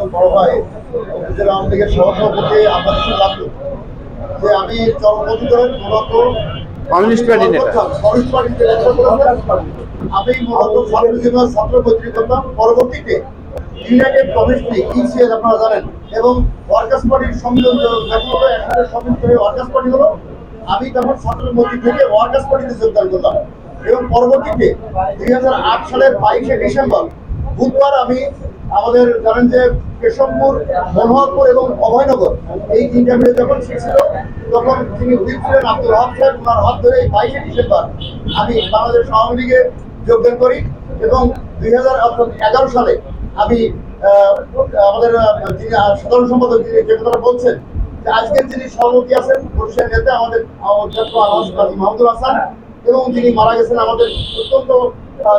একজন বড় ভাই উপজেলা আওয়ামী লীগের সহসভাপতি আব্বাস লাগল যে আমি চরমপতি দলের মূলত কমিউনিস্ট পার্টি নেতা। কমিউনিস্ট পার্টিতে আমি মূলত ছাত্র ছাত্র মৈত্রী করতাম পরবর্তীতে ইউনাইটেড কমিউনিস্ট লীগ ইসিএল আপনারা জানেন এবং ওয়ার্কার্স পার্টির সম্মিলন হলো একসাথে সম্মিলিত হয়ে ওয়ার্কার্স পার্টি হলো। আমি তখন ছাত্র মৈত্রী থেকে ওয়ার্কার্স পার্টিতে যোগদান করলাম এবং পরবর্তীতে দুই হাজার আট সালের বাইশে ডিসেম্বর বুধবার আমি আমাদের জানেন যে কেশবপুর, মনোহরপুর এবং অভয়নগর, এই তিনটা মিলে যখন ছিল, তখন তিনি হুইপ ছিলেন আব্দুল হক সাহেব, ওনার হাত ধরে বাইশে ডিসেম্বর আমি বাংলাদেশ আওয়ামী লীগে যোগদান করি এবং দুই এগারো সালে আমি আমাদের যিনি সাধারণ সম্পাদক যিনি, যে কথাটা বলছেন আজকের যিনি সভাপতি আছেন বরিশাল নেতা আমাদের অধ্যক্ষ মাহমুদুল হাসান এবং যিনি মারা গেছেন আমাদের অত্যন্ত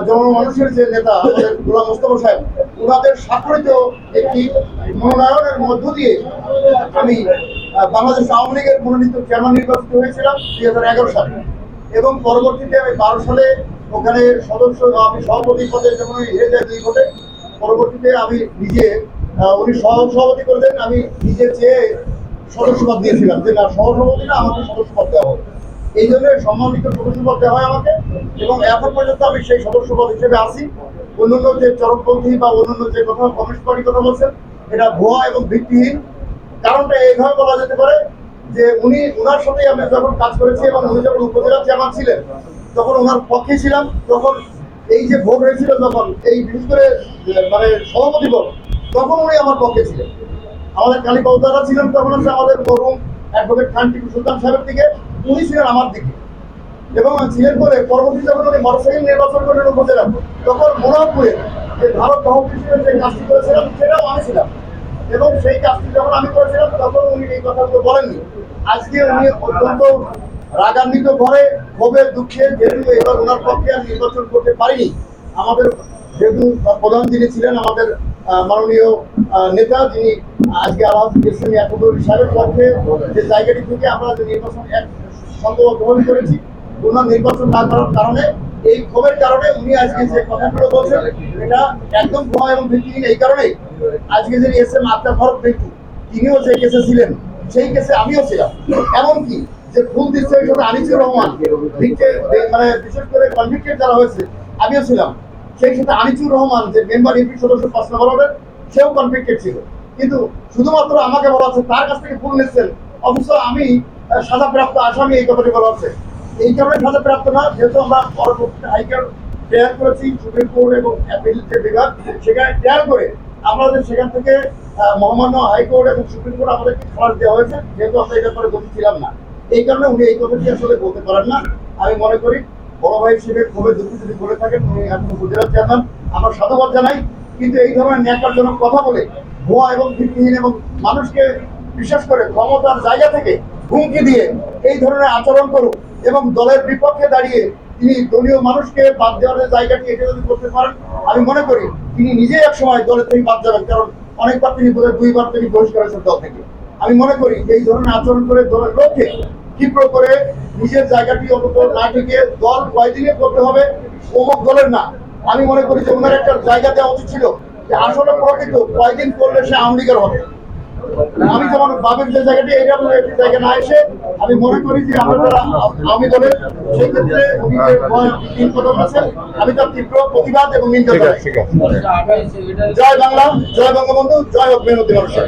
জনমানুষের যে নেতা, আমাদের গোলাম মোস্তফা সাহেব ওনাদের স্বাক্ষরিত একটি মনোনয়নের মধ্য দিয়ে আমি বাংলাদেশ আওয়ামী লীগের মনোনীত চেয়ারম্যান নির্বাচিত হয়েছিলাম দুই হাজার এগারো সালে। এবং পরবর্তীতে আমি বারো সালে ওখানে সদস্য আমি সভাপতি পদে যখন হেরে যাই দুই ভোটে, পরবর্তীতে আমি নিজে উনি সহ সভাপতি করে আমি নিজে চেয়ে সদস্যপদ দিয়েছিলাম। যে না সহসভাপতি না, আমাকে সদস্যপদ দেওয়া হোক এই জন্য সম্মানিত সদস্যপদ দেওয়া হয় আমাকে। এবং এখন পর্যন্ত আমি সেই সদস্যপদ হিসেবে আছি। অন্যান্য যে চরমপন্থী বা অন্যান্য যে কথা, কমিউনিস্ট পার্টি কথা বলছেন, এটা ভুয়া এবং ভিত্তিহীন। কারণটা এইভাবে বলা যেতে পারে যে উনি ওনার সাথে আমি যখন কাজ করেছি এবং উনি যখন উপজেলা চেয়ারম্যান ছিলেন, তখন ওনার পক্ষে ছিলাম। তখন এই যে ভোট হয়েছিল যখন, এই বিশেষ করে মানে সভাপতি ভোট, তখন উনি আমার পক্ষে ছিলেন। আমাদের কালী ছিলেন তখন হচ্ছে আমাদের মরুম অ্যাডভোকেট খান টিপু সুলতান সাহেবের দিকে। উনি ছিলেন আমার দিকে। এবং ছিলেন পরে পরবর্তী যখন উনি মোটরসাইকেল নির্বাচন করলেন উপজেলা তখন মোরামপুরে যে ভারত তহবিল হিসেবে যে কাজটি করেছিলাম, সেটাও আমি ছিলাম। এবং সেই কাজটি যখন আমি করেছিলাম, তখন উনি এই কথাগুলো বলেননি। আজকে উনি অত্যন্ত রাগান্বিত ঘরে, ক্ষোভে, দুঃখে, যেহেতু এবার ওনার পক্ষে আমি নির্বাচন করতে পারিনি। আমাদের যেহেতু প্রধান যিনি ছিলেন, আমাদের মাননীয় নেতা, যিনি আজকে আলাদ ইসলামী একবুল সাহেবের পক্ষে যে জায়গাটি থেকে আমরা নির্বাচন এক গ্রহণ করেছি। নির্বাচন না করার কারণে এই ক্ষোভের কারণে উনি আজকে যে কথাগুলো বলছেন এটা একদম এবং ভিত্তিহীন এই কারণেই আজকে আক্তার ভরত ব্যক্তি তিনিও যে কেসে ছিলেন সেই কেসে আমিও ছিলাম। এমনকি যে দিচ্ছে হিসেবে আনিসুর রহমান মানে বিশেষ করে কনভিক্টেড যারা হয়েছে আমিও ছিলাম। সেই সাথে আনিসুর রহমান যে মেম্বার ইউপি সদস্য নম্বর ওয়ার্ডের, সেও কনভিক্টেড ছিল। কিন্তু শুধুমাত্র আমাকে বলা হচ্ছে তার কাছ থেকে ফুল নিচ্ছেন। অথচ আমি সাজাপ্রাপ্ত আসামি এই কথাটি বলা হচ্ছে। এই কারণে সাজাপ্রাপ্ত না, যেহেতু আমরা পরবর্তী হাইকোর্ট প্রেয়ার করেছি, সুপ্রিম কোর্ট এবং অ্যাপিল যে বিভাগ, সেখানে প্রেয়ার করে আমাদের সেখান থেকে মহামান্য হাইকোর্ট এবং সুপ্রিম কোর্ট আমাদেরকে খালাস দেওয়া হয়েছে, যেহেতু আমরা এই ব্যাপারে দোষী ছিলাম না। এই কারণে উনি এই কথাটি আসলে বলতে পারেন না। আমি মনে করি বড় ভাই হিসেবে খুবই দুঃখ যদি বলে থাকেন, উনি এখন গুজরাট চেয়ারম্যান। আমরা সাধুবাদ জানাই, কিন্তু এই ধরনের ন্যাকারজনক কথা বলে ভুয়া এবং ভিত্তিহীন এবং মানুষকে বিশেষ করে ক্ষমতার জায়গা থেকে হুমকি দিয়ে এই ধরনের আচরণ করুক এবং দলের বিপক্ষে দাঁড়িয়ে তিনি দলীয় মানুষকে বাদ দেওয়ার জায়গাটি এটা যদি করতে পারেন, আমি মনে করি তিনি নিজেই এক সময় দলের থেকে বাদ যাবেন, কারণ অনেকবার তিনি বোধহয় দুইবার তিনি বহিষ্কার হয়েছেন দল থেকে। আমি মনে করি এই ধরনের আচরণ করে দলের লক্ষ্যে ক্ষিপ্র করে নিজের জায়গাটি অন্তত না টিকে দল কয়দিনে করতে হবে, অমুক দলের না। আমি মনে করি যে ওনার একটা জায়গা দেওয়া উচিত ছিল যে আসলে প্রকৃত কয়দিন করলে সে আওয়ামী লীগের হবে। আমি যেমন বাবের যে জায়গাটি এইরকম একটি জায়গা না এসে আমি মনে করি যে আমরা যারা আওয়ামী দলের সেই ক্ষেত্রে উনি যে তিন আছেন আমি তার তীব্র প্রতিবাদ এবং নিন্দা জয় বাংলা জয় বঙ্গবন্ধু জয় হোক মেহনতি মানুষের